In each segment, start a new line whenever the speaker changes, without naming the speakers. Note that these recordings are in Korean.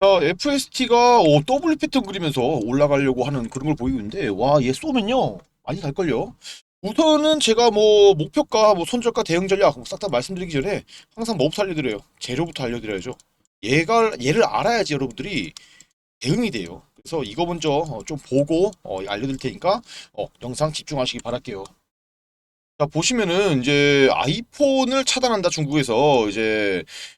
자, FST가 어, W 패턴 그리면서 올라가려고 하는 그런 걸 보이고 있는데, 와, 얘 쏘면요. 많이 갈걸요. 우선은 제가 뭐, 목표가, 뭐, 손절가 대응 전략, 싹 다 말씀드리기 전에 항상 뭐부터 알려드려요. 재료부터 알려드려야죠. 얘가, 얘를 알아야지 여러분들이 대응이 돼요. 그래서 이거 먼저 어, 좀 보고 어, 알려드릴 테니까 어, 영상 집중하시기 바랄게요. 자, 보시면은 이제 아이폰을 차단한다 중국에서 이제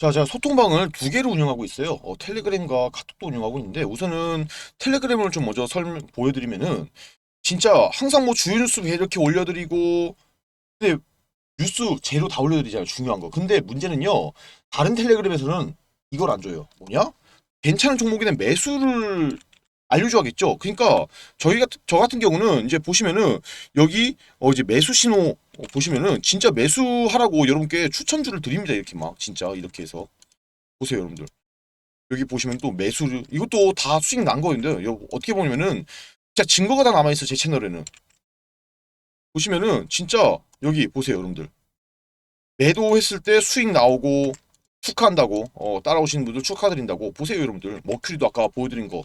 자, 제가 소통방을 두 개를 운영하고 있어요. 어, 텔레그램과 카톡도 운영하고 있는데 우선은 텔레그램을 좀 먼저 설명 보여드리면은 진짜 항상 뭐 주요 뉴스 이렇게 올려드리고 근데 뉴스 재료 다 올려드리잖아요. 중요한 거. 근데 문제는요. 다른 텔레그램에서는 이걸 안 줘요. 뭐냐? 괜찮은 종목에 대한 매수를 알려줘야겠죠. 그러니까 저희 같은 저 같은 경우는 이제 보시면은 여기 어 이제 매수 신호 어, 보시면은 진짜 매수하라고 여러분께 추천주를 드립니다. 이렇게 막 진짜 이렇게 해서 보세요, 여러분들. 여기 보시면 또 매수를 이것도 다 수익 난 거인데 요 어떻게 보면은 진짜 증거가 다 남아 있어 제 채널에는 보시면은 진짜 여기 보세요, 여러분들. 매도했을 때 수익 나오고 축하한다고 어, 따라오시는 분들 축하드린다고 보세요 여러분들 머큐리도 아까 보여드린 거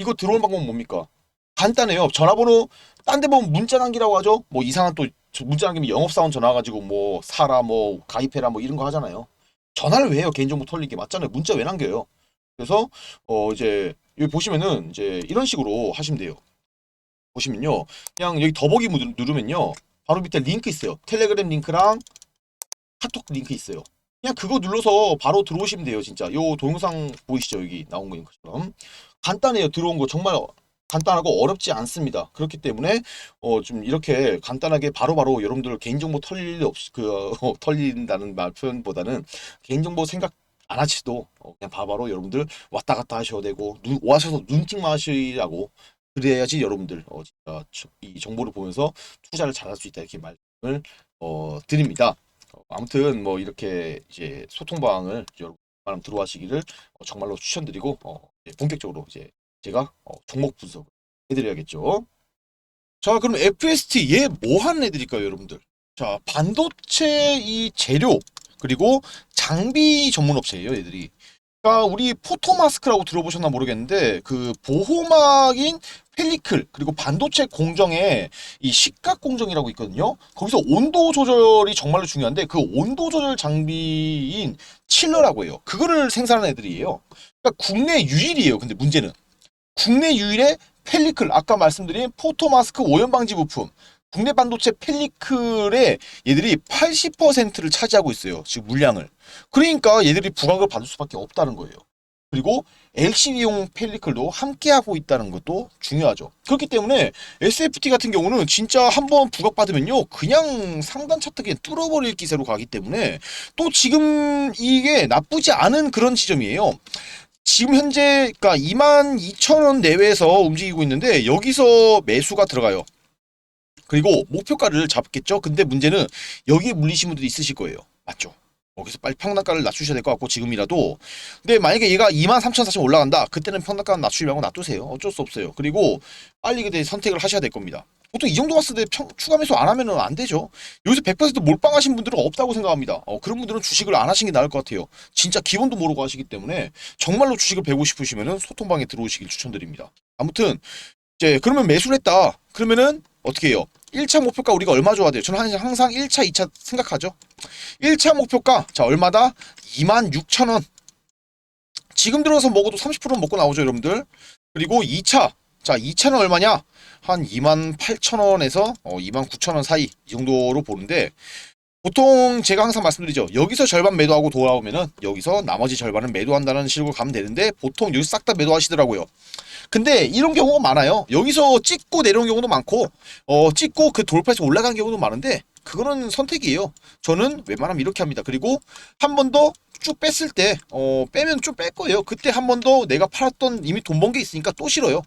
이거 들어오는 방법은 뭡니까? 간단해요. 전화번호 딴 데 보면 문자 남기라고 하죠? 뭐 이상한 또저 문자 남기면 영업사원 전화 가지고 뭐 사라 뭐 가입해라 뭐 이런 거 하잖아요. 전화를 왜 해요? 개인정보 털리게 맞잖아요. 문자 왜 남겨요? 그래서 어 이제 여기 보시면은 이제 이런 식으로 하시면 돼요. 보시면요. 그냥 여기 더보기 누르- 누르면요. 바로 밑에 링크 있어요. 텔레그램 링크랑 카톡 링크 있어요 그냥 그거 눌러서 바로 들어오시면 돼요 진짜. 요 동영상 보이시죠? 여기 나온 거 것처럼. 간단해요. 들어온 거 정말 간단하고 어렵지 않습니다. 그렇기 때문에 어 좀 이렇게 간단하게 바로바로 여러분들 개인정보 털릴 일 없이 그 어, 털린다는 말 표현보다는 개인정보 생각 안 하시도 어, 그냥 바로바로 여러분들 왔다 갔다 하셔도 되고 눈, 와셔서 눈팅만 하시라고 그래야지 여러분들 어, 진짜 저- 이 정보를 보면서 투자를 잘할 수 있다 이렇게 말씀을 어, 드립니다. 어, 아무튼 뭐 이렇게 이제 소통 방을 여러분 많이 들어와시기를 어, 정말로 추천드리고 어, 본격적으로 이제 제가 어, 종목 분석을 해드려야겠죠. 자 그럼 FST 얘 뭐 하는 애들일까요 여러분들? 자 반도체 이 재료 그리고 장비 전문 업체예요 얘들이. 그러니까 우리 포토 마스크라고 들어보셨나 모르겠는데 그 보호막인 펠리클 그리고 반도체 공정에 이 식각 공정이라고 있거든요. 거기서 온도 조절이 정말로 중요한데 그 온도 조절 장비인 칠러라고 해요. 그거를 생산하는 애들이에요. 그러니까 국내 유일이에요. 근데 문제는 국내 유일의 펠리클 아까 말씀드린 포토 마스크 오염 방지 부품 국내 반도체 펠리클의 얘들이 80%를 차지하고 있어요. 지금 물량을. 그러니까 얘들이 부각을 받을 수밖에 없다는 거예요. 그리고 LCD용 펠리클도 함께 하고 있다는 것도 중요하죠. 그렇기 때문에 SFT 같은 경우는 진짜 한번 부각받으면요, 그냥 상단 차트 그냥 뚫어버릴 기세로 가기 때문에 또 지금 이게 나쁘지 않은 그런 지점이에요. 지금 현재 그러니까 22,000원 내외에서 움직이고 있는데 여기서 매수가 들어가요. 그리고 목표가를 잡겠죠. 근데 문제는 여기에 물리신 분들이 있으실 거예요. 맞죠? 거기서 빨리 평단가를 낮추셔야 될 것 같고 지금이라도. 근데 만약에 얘가 23,040 올라간다. 그때는 평단가 낮추지 말고 놔두세요. 어쩔 수 없어요. 그리고 빨리 그때 선택을 하셔야 될 겁니다. 보통 이 정도 왔을 때 평, 추가 매수 안 하면은 안 되죠. 여기서 100% 몰빵하신 분들은 없다고 생각합니다. 어, 그런 분들은 주식을 안 하시는 게 나을 것 같아요. 진짜 기본도 모르고 하시기 때문에 정말로 주식을 배우고 싶으시면은 소통방에 들어오시길 추천드립니다. 아무튼 이제 그러면 매수를 했다. 그러면은 어떻게 해요 1차 목표가 우리가 얼마 줘야 돼요? 저는 항상 1차 2차 생각하죠. 1차 목표가 자 얼마다? 26,000원. 지금 들어서 먹어도 30%는 먹고 나오죠 여러분들. 그리고 2차 자 2차는 얼마냐? 한 28,000원에서 어, 29,000원 사이 이 정도로 보는데 보통 제가 항상 말씀드리죠. 여기서 절반 매도하고 돌아오면은 여기서 나머지 절반은 매도한다는 식으로 가면 되는데 보통 여기 싹 다 매도하시더라고요 근데 이런 경우가 많아요 여기서 찍고 내려온 경우도 많고 어 찍고 그 돌파해서 올라간 경우도 많은데 그거는 선택이에요 저는 웬만하면 이렇게 합니다 그리고 한 번 더 쭉 뺐을 때, 어, 빼면 좀 뺄 거예요. 그때 한 번 더 내가 팔았던 이미 돈 번 게 있으니까 또 싫어요.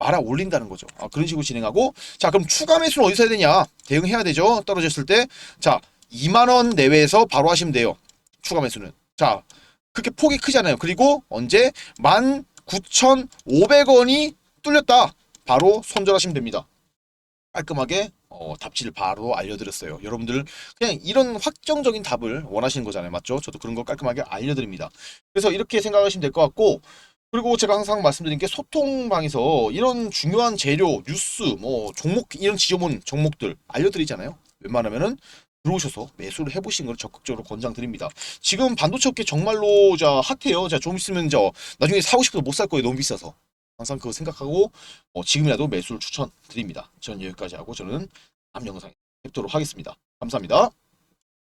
말아 올린다는 거죠. 아, 그런 식으로 진행하고, 자, 그럼 추가 매수는 어디서 해야 되냐? 대응해야 되죠. 떨어졌을 때. 자, 2만 원 내외에서 바로 하시면 돼요. 추가 매수는. 자, 그렇게 폭이 크잖아요. 그리고 언제? 19,500원이 뚫렸다. 바로 손절하시면 됩니다. 깔끔하게 어, 답지를 바로 알려드렸어요. 여러분들 그냥 이런 확정적인 답을 원하시는 거잖아요. 맞죠? 저도 그런 거 깔끔하게 알려드립니다. 그래서 이렇게 생각하시면 될 것 같고 그리고 제가 항상 말씀드린 게 소통방에서 이런 중요한 재료, 뉴스, 뭐 종목 이런 지저분 종목들 알려드리잖아요. 웬만하면은 들어오셔서 매수를 해보시는 걸 적극적으로 권장드립니다. 지금 반도체 업계 정말로 자 핫해요. 자좀 있으면 저 나중에 사고 싶어도 못 살 거예요. 너무 비싸서. 항상 그거 생각하고 어, 지금이라도 매수를 추천드립니다. 전 여기까지 하고 저는 다음 영상에 뵙도록 하겠습니다. 감사합니다.